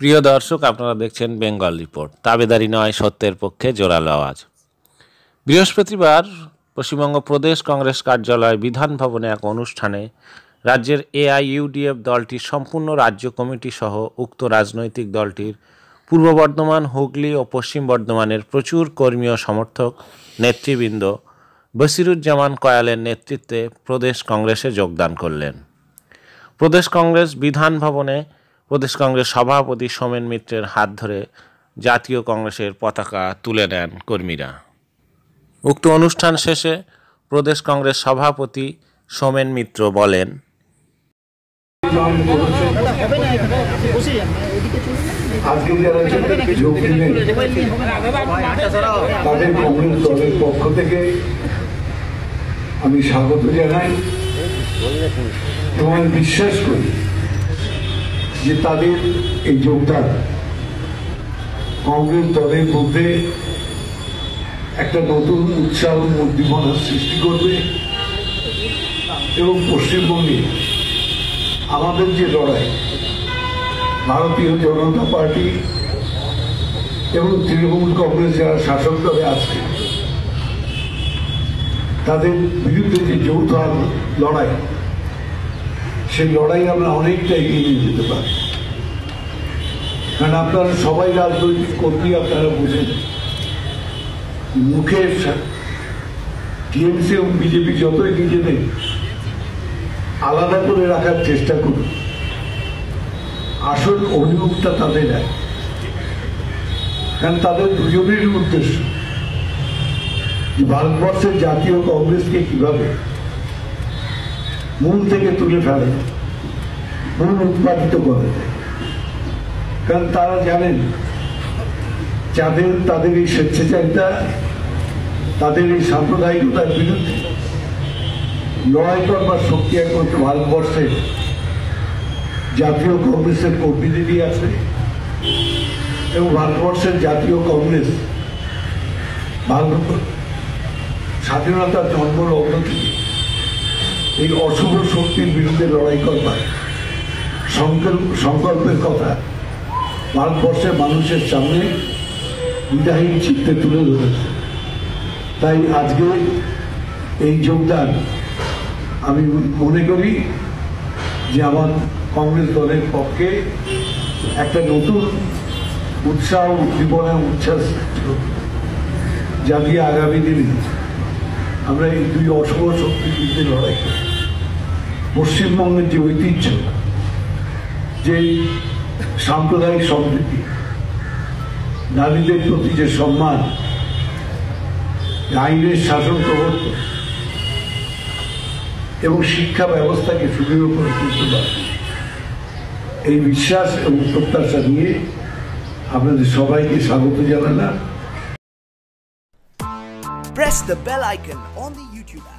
প্রিয় দর্শক, আপনারা দেখছেন বেঙ্গল রিপোর্ট তাবেদারি নয়, সত্যের পক্ষে জোরালো আওয়াজ। বৃহস্পতিবার পশ্চিমবঙ্গ প্রদেশ কংগ্রেস কার্যালয় বিধান ভবনে এক অনুষ্ঠানে রাজ্যের এআইইউডিএফ দলটির সম্পূর্ণ রাজ্য কমিটি সহ উক্ত রাজনৈতিক দলটির পূর্ব বর্ধমান, হুগলি ও পশ্চিম বর্ধমানের প্রচুর কর্মী ও সমর্থক নেতৃবৃন্দ বসিরুজ্জামান কয়ালের নেতৃত্বে প্রদেশ কংগ্রেসে যোগদান করলেন। প্রদেশ কংগ্রেস বিধান ভবনে প্রদেশ কংগ্রেস সভাপতি সোমেন মিত্রের হাত ধরে জাতীয় কংগ্রেসের পতাকা তুলে নেন কর্মীরা। উক্ত অনুষ্ঠান শেষে প্রদেশ কংগ্রেস সভাপতি সোমেন মিত্র বলেন আমি স্বাগত জানাই। আমি বিশ্বাস করি যে তাদের এই যোগদান। কংগ্রেস দলের মধ্যে একটা নতুন উৎসাহ উদ্দীপনার সৃষ্টি করবে এবং পশ্চিমবঙ্গে আমাদের যে লড়াই, ভারতীয় জনতা পার্টি এবং তৃণমূল কংগ্রেস যারা শাসক দলে আছে, তাদের বিরুদ্ধে যে যৌথ লড়াই সেই লড়াই আমরা অনেকটা এগিয়ে নিয়ে যেতে পারি। কারণ আপনারা সবাই রাজনৈতিক কর্মী, আপনারা বোঝেন। মুখের টিএমসি এবং বিজেপি যতই নিজেদের আলাদা করে রাখার চেষ্টা করুন আসল অভিমুখটা তাদের নেয় কারণ তাদের দুজনেরই উদ্দেশ্য ভারতবর্ষের জাতীয় কংগ্রেসকে কীভাবে মূল থেকে তুলে ফেলে মূল উৎপাদিত করে। কারণ তারা জানেন, যাদের, তাদের এই স্বেচ্ছাচারিতা, তাদের এই সাম্প্রদায়িকতার বিরুদ্ধে লড়াই করবার শক্তি একমাত্র ভারতবর্ষের জাতীয় কংগ্রেসের কর্মীদেরই আছে এবং ভারতবর্ষের জাতীয় কংগ্রেস ভারত স্বাধীনতার জন্ম লগ্ন থেকে এই অশুভ শক্তির বিরুদ্ধে লড়াই করবার সংকল্প সংকল্পের কথা। ভারতবর্ষের মানুষের সামনে বিদাহীন চিত্তে তুলে ধরেছে। তাই আজকে এই যোগদান আমি মনে করি যে আমার কংগ্রেস দলের পক্ষে একটা নতুন উৎসাহ, উদ্দীপনা, উচ্ছ্বাস যা দিয়ে আগামী দিনে আমরা এই দুই অশুভ শক্তির বিরুদ্ধে লড়াই করি। পশ্চিমবঙ্গের যে ঐতিহ্য, যে সাম্প্রদায়িক সম্প্রীতি, নারীদের প্রতি যে সম্মান, আইনের শাসন প্রবর্তন, এবং শিক্ষা ব্যবস্থাকে সুদৃঢ় করে তুলতে পারে, এই বিশ্বাস এবং প্রত্যাশা নিয়ে আপনাদের সবাইকে স্বাগত জানালাম। Press the bell icon on the YouTube app